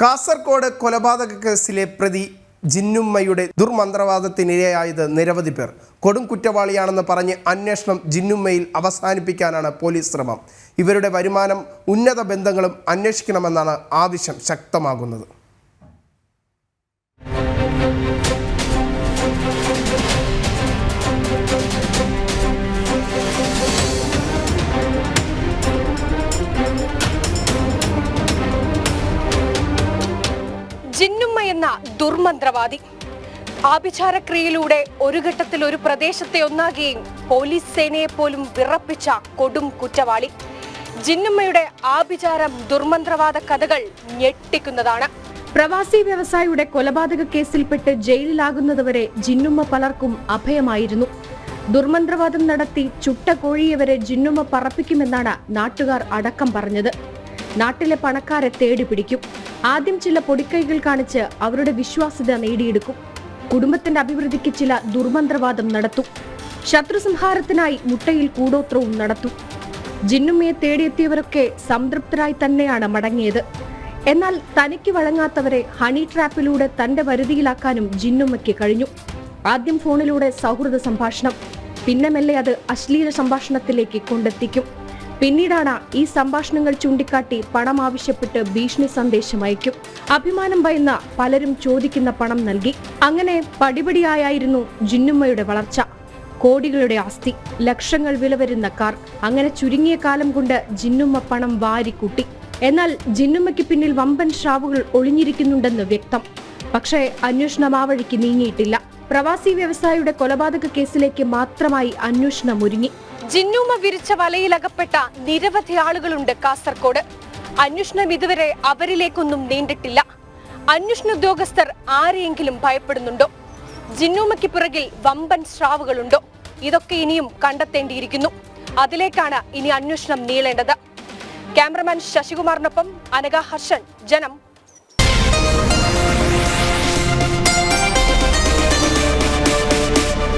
കാസർഗോഡ് കൊലപാതക കേസിലെ പ്രതി ജിന്നുമ്മയുടെ ദുർമന്ത്രവാദത്തിനിരയായത് നിരവധി പേർ. കൊടും കുറ്റവാളിയാണെന്ന് പറഞ്ഞ് അന്വേഷണം ജിന്നുമ്മയിൽ അവസാനിപ്പിക്കാനാണ് പോലീസ് ശ്രമം. ഇവരുടെ വരുമാനം ഉന്നത ബന്ധങ്ങളും അന്വേഷിക്കണമെന്നാണ് ആവശ്യം ശക്തമാകുന്നത്. ജിന്നുമ്മ എന്ന ദുർമന്ത്രവാദി. ആഭിചാരക്രിയയിലൂടെ ഒരു ഘട്ടത്തിൽ ഒരു പ്രദേശത്തെ ഒന്നാകുകയും പോലീസ് സേനയെ പോലും വിറപ്പിച്ച കൊടും കുറ്റവാളി. ജിന്നുമ്മയുടെ ആഭിചാരം ദുർമന്ത്രവാദ കഥകൾ ഞെട്ടിക്കുന്നതാണ്. പ്രവാസി വ്യവസായിയുടെ കൊലപാതക കേസിൽപ്പെട്ട് ജയിലിലാകുന്നതുവരെ ജിന്നുമ്മ പലർക്കും അഭയമായിരുന്നു. ദുർമന്ത്രവാദം നടത്തി ചുട്ട കോഴിയെ വരെ ജിന്നുമ്മ പറപ്പിക്കുമെന്നാണ് നാട്ടുകാർ അടക്കം പറഞ്ഞത്. നാട്ടിലെ പണക്കാരെ തേടി പിടിക്കും. ആദ്യം ചില പൊടിക്കൈകൾ കാണിച്ച് അവരുടെ വിശ്വാസ്യത നേടിയെടുക്കും. കുടുംബത്തിന്റെ അഭിവൃദ്ധിക്ക് ചില ദുർമന്ത്രവാദം നടത്തും. ശത്രുസംഹാരത്തിനായി മുട്ടയിൽ കൂടോത്രവും നടത്തും. ജിന്നുമ്മയെ തേടിയെത്തിയവരൊക്കെ സംതൃപ്തരായി തന്നെയാണ് മടങ്ങിയത്. എന്നാൽ തനിക്ക് വഴങ്ങാത്തവരെ ഹണി ട്രാപ്പിലൂടെ തന്റെ വരുതിയിലാക്കാനും ജിന്നുമ്മയ്ക്ക് കഴിഞ്ഞു. ആദ്യം ഫോണിലൂടെ സൗഹൃദ സംഭാഷണം. പിന്നെ മെല്ലെ അത് അശ്ലീല സംഭാഷണത്തിലേക്ക് കൊണ്ടെത്തിക്കും. പിന്നീടാണ് ഈ സംഭാഷണങ്ങൾ ചൂണ്ടിക്കാട്ടി പണം ആവശ്യപ്പെട്ട് ഭീഷണി സന്ദേശം അയക്കും. അഭിമാനം ഭയന്ന പലരും ചോദിക്കുന്ന പണം നൽകി. അങ്ങനെ പടിപടിയായിരുന്നു ജിന്നുമ്മയുടെ വളർച്ച. കോടികളുടെ ആസ്തി ലക്ഷങ്ങൾ വില വരുന്ന കാർ അങ്ങനെ ചുരുങ്ങിയ കാലം കൊണ്ട് ജിന്നുമ്മ പണം വാരിക്കൂട്ടി എന്നാൽ ജിന്നുമ്മയ്ക്ക് പിന്നിൽ വമ്പൻ ഷാവുകൾ ഒളിഞ്ഞിരിക്കുന്നുണ്ടെന്ന് വ്യക്തം. പക്ഷേ അന്വേഷണം ആ വഴിക്ക് നീങ്ങിയിട്ടില്ല. പ്രവാസി വ്യവസായിയുടെ കൊലപാതക കേസിലേക്ക് മാത്രമായി അന്വേഷണം ഒരുങ്ങി. ജിന്നുമ്മ വിരിച്ച വലയിലകപ്പെട്ട നിരവധി ആളുകളുണ്ട് കാസർകോട്. അന്വേഷണം ഇതുവരെ അവരിലേക്കൊന്നും നീണ്ടിട്ടില്ല. അന്വേഷണ ഉദ്യോഗസ്ഥർ ആരെയെങ്കിലും ഭയപ്പെടുന്നുണ്ടോ? ജിന്നൂമയ്ക്ക് പിറകിൽ വമ്പൻ സ്രാവുകളുണ്ടോ? ഇതൊക്കെ ഇനിയും കണ്ടെത്തേണ്ടിയിരിക്കുന്നു. അതിലേക്കാണ് ഇനി അന്വേഷണം നീളേണ്ടത്. ക്യാമറമാൻ ശശികുമാറിനൊപ്പം അനഘ ഹർഷൻ ജനം